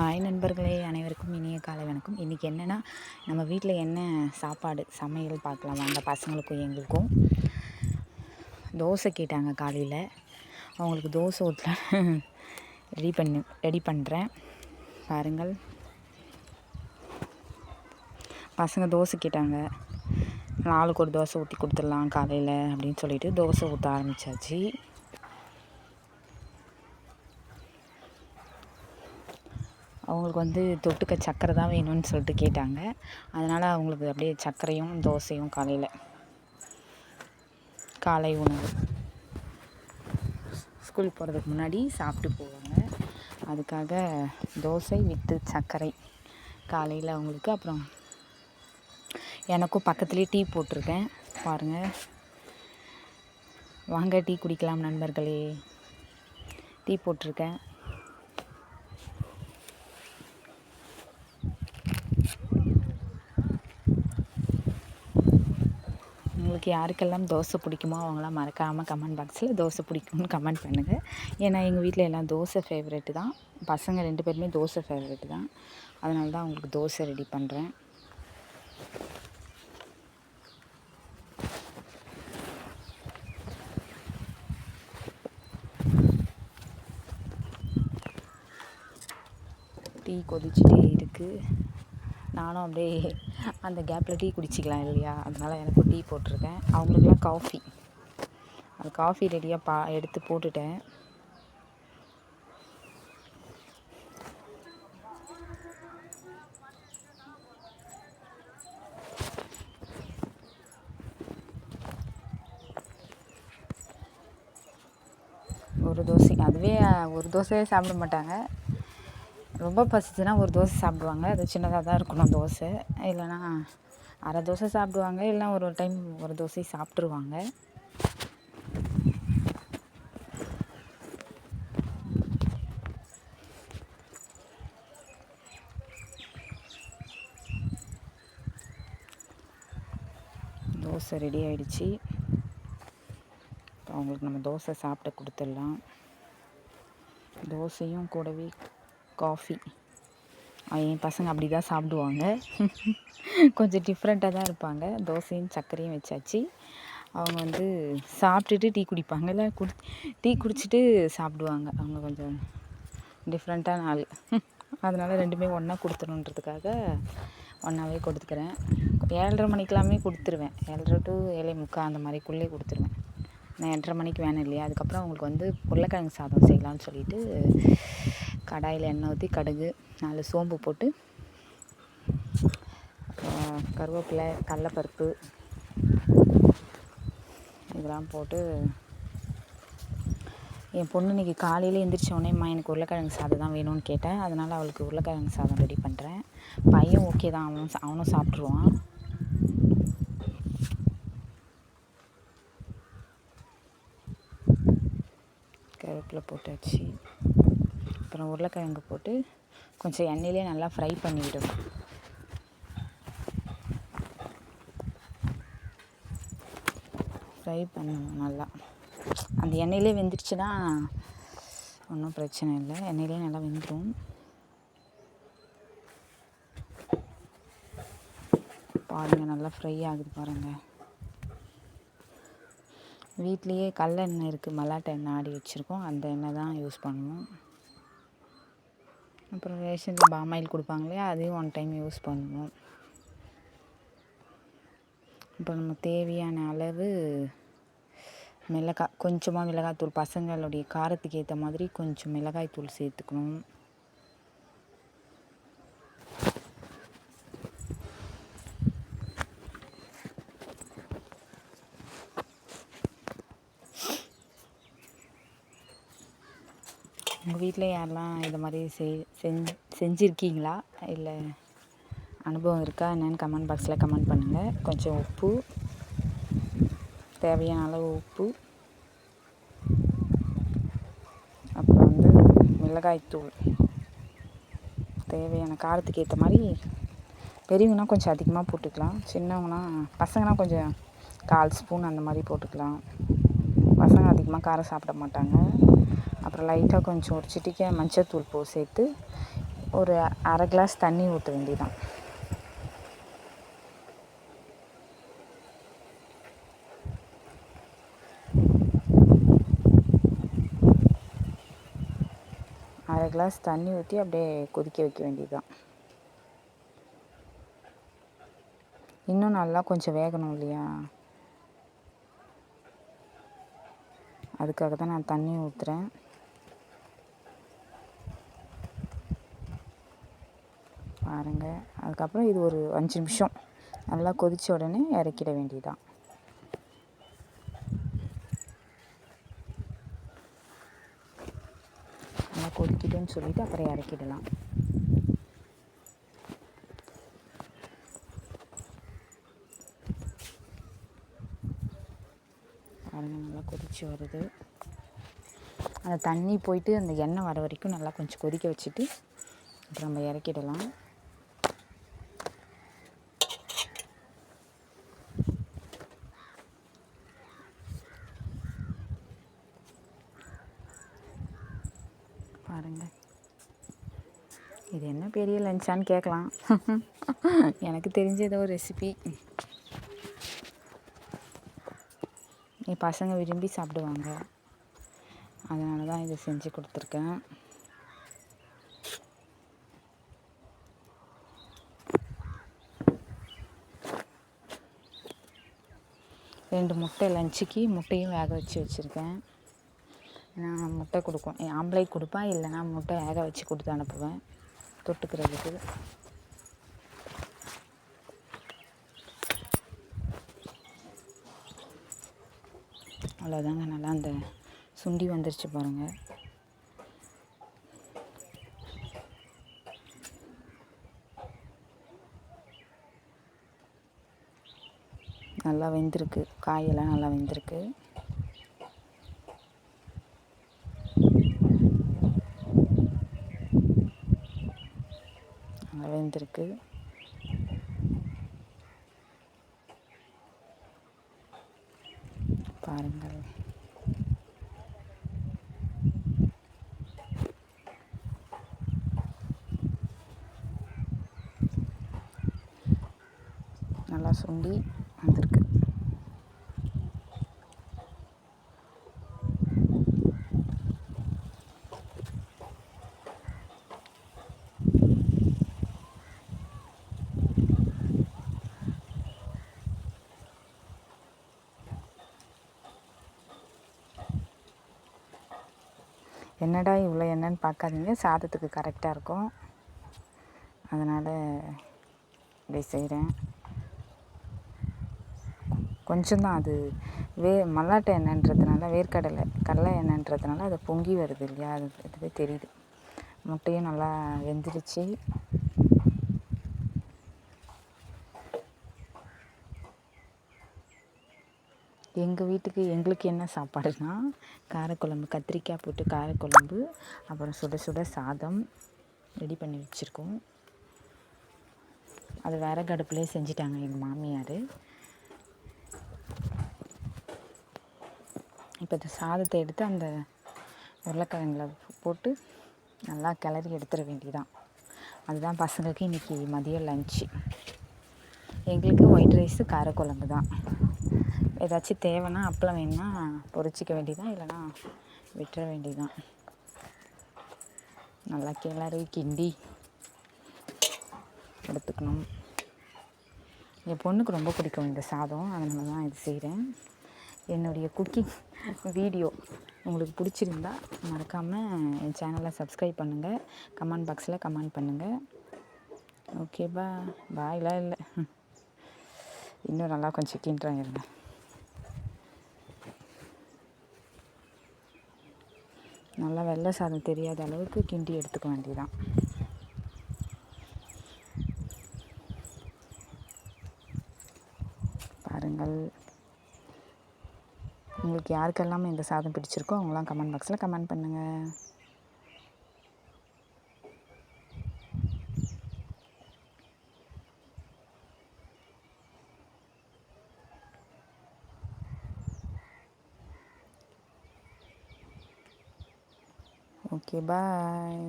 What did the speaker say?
Hi நண்பர்களே அனைவருக்கும் இனிய காலை வணக்கம். இன்றைக்கி என்னென்னா நம்ம வீட்டில் என்ன சாப்பாடு சமையல் பார்க்கலாம்? வாங்க பசங்களுக்கும் எங்களுக்கும். தோசை கேட்டாங்க காலையில். அவங்களுக்கு தோசை ஊற்றல ரெடி பண்ணு ரெடி பண்ணுறேன் பாருங்கள். பசங்க தோசை கேட்டாங்க. நாளுக்கு ஒரு தோசை ஊற்றி கொடுத்துடலாம் காலையில் அப்படின்னு சொல்லிட்டு தோசை ஊற்ற ஆரம்பித்தாச்சு அவங்களுக்கு வந்து தொட்டுக்க சக்கரை தான் வேணும்னு சொல்லிட்டு கேட்டாங்க. அதனால் அவங்களுக்கு அப்படியே சர்க்கரையும் தோசையும் காலையில். காலை உணவு. ஸ்கூல் போகிறதுக்கு முன்னாடி சாப்பிட்டு போவாங்க. அதுக்காக தோசை வித்து சர்க்கரை காலையில் அவங்களுக்கு. அப்புறம் எனக்கும் பக்கத்துலேயே டீ போட்டிருக்கேன். பாருங்கள் வாங்க டீ குடிக்கலாம் நண்பர்களே. டீ போட்டிருக்கேன். உங்களுக்கு யாருக்கெல்லாம் தோசை பிடிக்குமோ அவங்களாம் மறக்காமல் கமெண்ட் பாக்ஸில் தோசை பிடிக்கும்னு கமெண்ட் பண்ணுங்கள் ஏன்னா எங்கள் வீட்டில் எல்லாம் தோசை ஃபேவரெட்டு தான். பசங்க ரெண்டு பேருமே தோசை ஃபேவரெட்டு தான். அதனால தான் அவங்களுக்கு தோசை ரெடி பண்ணுறேன் டீ கொதிச்சுட்டே இருக்குது நானும் அப்படியே அந்த கேப்பில் டீ குடிச்சிக்கலாம் இல்லையா? அதனால் எனக்கும் டீ போட்டிருக்கேன். அவங்களுக்குலாம் காஃபி அது காஃபி ரெடியாக பா எடுத்து போட்டுட்டேன். ஒரு தோசை அதுவே ஒரு தோசையே சாப்பிட மாட்டாங்க. ரொம்ப பசிச்சுன்னா ஒரு தோசை சாப்பிடுவாங்க. அது சின்னதாக தான் இருக்கணும் தோசை. இல்லைன்னா அரை தோசை சாப்பிடுவாங்க. இல்லைனா ஒரு ஒரு டைம் ஒரு தோசை சாப்பிட்ருவாங்க தோசை ரெடி ஆகிடுச்சி இப்போ அவங்களுக்கு நம்ம தோசை சாப்பிட கொடுத்துடலாம். தோசையும் கூடவே காஃபி. என் பசங்க அப்படி தான் சாப்பிடுவாங்க. கொஞ்சம் டிஃப்ரெண்ட்டாக தான் இருப்பாங்க. தோசையும் சர்க்கரையும் வச்சாச்சு. அவங்க வந்து சாப்பிட்டுட்டு டீ குடிப்பாங்க. இல்லை குடி டீ குடிச்சிட்டு சாப்பிடுவாங்க. அவங்க கொஞ்சம் டிஃப்ரெண்ட்டான ஆள். அதனால் ரெண்டுமே ஒன்றா கொடுத்துருன்றதுக்காக ஒன்றாவே கொடுத்துக்கிறேன். ஏழரை மணிக்கெல்லாமே கொடுத்துருவேன். ஏழரை டு ஏழை முக்கால் அந்த மாதிரிக்குள்ளே கொடுத்துருவேன். நான் எட்டரை மணிக்கு வேணும் இல்லையா? அதுக்கப்புறம் அவங்களுக்கு வந்து உருளைக்கிழங்கு சாதம் செய்யலாம்னு சொல்லிட்டு கடாயில் எண்ணெய் ஊற்றி கடுகு நாலு சோம்பு போட்டு கருவேப்பிலை கடலப்பருப்பு இதெல்லாம் போட்டு என் பொண்ணு இன்றைக்கி காலையில் எந்திரிச்சோடனேம்மா எனக்கு உருளைக்கிழங்கு சாதம் தான் வேணும்னு கேட்டேன் அதனால் அவளுக்கு உருளைக்கிழங்கு சாதம் ரெடி பண்ணுறேன் பையன் ஓகே தான் அவனும் அவனும் சாப்பிட்ருவான் கருவேப்பிலை போட்டாச்சு. அப்புறம் உருளைக்கிழங்கு போட்டு கொஞ்சம் எண்ணெயிலே நல்லா ஃப்ரை பண்ணிவிடும். ஃப்ரை பண்ணணும் நல்லா. அந்த எண்ணெயிலே வெந்துருச்சுன்னா ஒன்றும் பிரச்சனை இல்லை. எண்ணெயிலே நல்லா வெந்துடும் பாருங்கள் நல்லா ஃப்ரை ஆகுது பாருங்கள் வீட்லேயே கடலெண்ணெய் இருக்குது மல்லாட்டை எண்ணெய் ஆடி வச்சுருக்கோம். அந்த எண்ணெய் தான் யூஸ் பண்ணுவோம் அப்புறம் ரேஷனில் பாமாயில் கொடுப்பாங்க இல்லையா அதையும் ஒன் டைம் யூஸ் பண்ணுவோம் அப்புறம் நம்ம தேவையான அளவு மிளகாய் கொஞ்சமாக மிளகாய் தூள் பசங்களுடைய காரத்துக்கு ஏற்ற மாதிரி கொஞ்சம் மிளகாய் தூள் சேர்த்துக்கணும். உங்கள் வீட்டில் யாரெல்லாம் இது மாதிரி செய் செஞ்சு செஞ்சுருக்கீங்களா? இல்லை அனுபவம் இருக்கா? என்னென்னு கமெண்ட் பாக்ஸில் கமெண்ட் பண்ணுங்கள் கொஞ்சம் உப்பு தேவையான அளவு உப்பு. அப்புறம் வந்து மிளகாய்த்தூள் தேவையான காரத்துக்கு ஏற்ற மாதிரி பெரியவங்கன்னா கொஞ்சம் அதிகமாக போட்டுக்கலாம். சின்னவங்கன்னா பசங்கன்னா கொஞ்சம் கால் ஸ்பூன் அந்த மாதிரி போட்டுக்கலாம். பசங்க அதிகமாக காரம் சாப்பிட மாட்டாங்க. அப்புறம் லைட்டாக கொஞ்சம் ஒரு சிட்டிக்க மஞ்சத்தூள் போ சேர்த்து ஒரு அரை கிளாஸ் தண்ணி ஊற்ற வேண்டியதான் அரை கிளாஸ் தண்ணி ஊற்றி அப்படியே கொதிக்க வைக்க வேண்டியதுதான். இன்னும் நல்லா கொஞ்சம் வேகணும் இல்லையா? அதுக்காக தான் நான் தண்ணி ஊற்றுறேன் பாருங்கள் அதுக்கப்புறம் இது ஒரு அஞ்சு நிமிஷம். நல்லா கொதித்த உடனே இறக்கிட வேண்டியதுதான். நல்லா கொதிக்கிட்டுன்னு சொல்லிவிட்டு அப்புறம் இறக்கிடலாம். பாருங்கள் நல்லா கொதித்து வருது. அந்த தண்ணி போயிட்டு அந்த எண்ணெய் வர வரைக்கும் நல்லா கொஞ்சம் கொதிக்க வச்சுட்டு அப்புறம் நம்ம இறக்கிடலாம் பாருங்கள் இது என்ன பெரிய லஞ்சான்னு கேட்கலாம். எனக்கு தெரிஞ்ச ஏதோ ஒரு ரெசிபி என் பசங்க விரும்பி சாப்பிடுவாங்க. அதனால தான் இதை செஞ்சு கொடுத்துருக்கேன். ரெண்டு முட்டை லஞ்சுக்கு முட்டையும் வேக வச்சு வச்சுருக்கேன். நான் முட்டை கொடுக்கும். என் கொடுப்பேன் இல்லைனா முட்டை வேக வச்சு கொடுத்து அனுப்புவேன். தொட்டுக்கிறதுக்கு. அவ்வளோதாங்க நல்லா அந்த சுண்டி வந்துருச்சு பாருங்கள் நல்லா வெந்திருக்கு காயெல்லாம் நல்லா வெந்திருக்கு நல்லா வந்திருக்கு. பாருங்கள். நல்லா சுண்டி வந்திருக்கு. என்னடா இவ்வளோ என்னன்னு பார்க்காதீங்க. சாதத்துக்கு கரெக்டாக இருக்கும். அதனால் இப்படி செய்கிறேன். கொஞ்சம்தான் அது வே மல்லாட்டை எண்ணெய்ன்றதுனால வேர்க்கடலை கடலை எண்ணெய்ன்றதுனால அது பொங்கி வருது இல்லையா? அது இதுவே தெரியுது. முட்டையும் நல்லா வெந்துருச்சு. எங்கள் வீட்டுக்கு எங்களுக்கு என்ன சாப்பாடுனா காரக்குழம்பு கத்திரிக்காய் போட்டு காரக்குழம்பு அப்புறம் சுட சுட சாதம் ரெடி பண்ணி வச்சுருக்கோம். அது விறகு அடுப்புலேயே செஞ்சிட்டாங்க எங்கள் மாமியார். இப்போ இந்த சாதத்தை எடுத்து அந்த உருளைக்கிழங்குல போட்டு நல்லா கிளறி எடுத்துட வேண்டியதான் அதுதான் பசங்களுக்கு இன்றைக்கி மதியம் லஞ்சு எங்களுக்கு ஒயிட் ரைஸு காரக்குழம்பு தான் ஏதாச்சும் தேவைன்னா அப்பளம் வேணும்னா பொறிச்சிக்க வேண்டியதான் இல்லைனா விட்டுற வேண்டியதான் நல்லா கிளறி கிண்டி எடுத்துக்கணும். என் பொண்ணுக்கு ரொம்ப பிடிக்கும் இந்த சாதம் அதனால தான் இது செய்கிறேன் என்னுடைய குக்கிங் வீடியோ உங்களுக்கு பிடிச்சிருந்தா மறக்காமல் என் சேனலை சப்ஸ்கிரைப் பண்ணுங்கள் கமெண்ட் பாக்ஸில் கமெண்ட் பண்ணுங்கள் ஓகேவா? பாய்லாம் இல்லை. இன்னும் நல்லா கொஞ்சம் கிண்டுறேன் இருங்க. நல்லா வெள்ளை சாதம் தெரியாத அளவுக்கு கிண்டி எடுத்துக்க வேண்டியதான் பாருங்கள். உங்களுக்கு யாருக்கெல்லாம் இந்த சாதம் பிடிச்சிருக்கோ அவங்களாம் கமெண்ட் பாக்ஸில் கமெண்ட் பண்ணுங்கள் ஓகே பாய்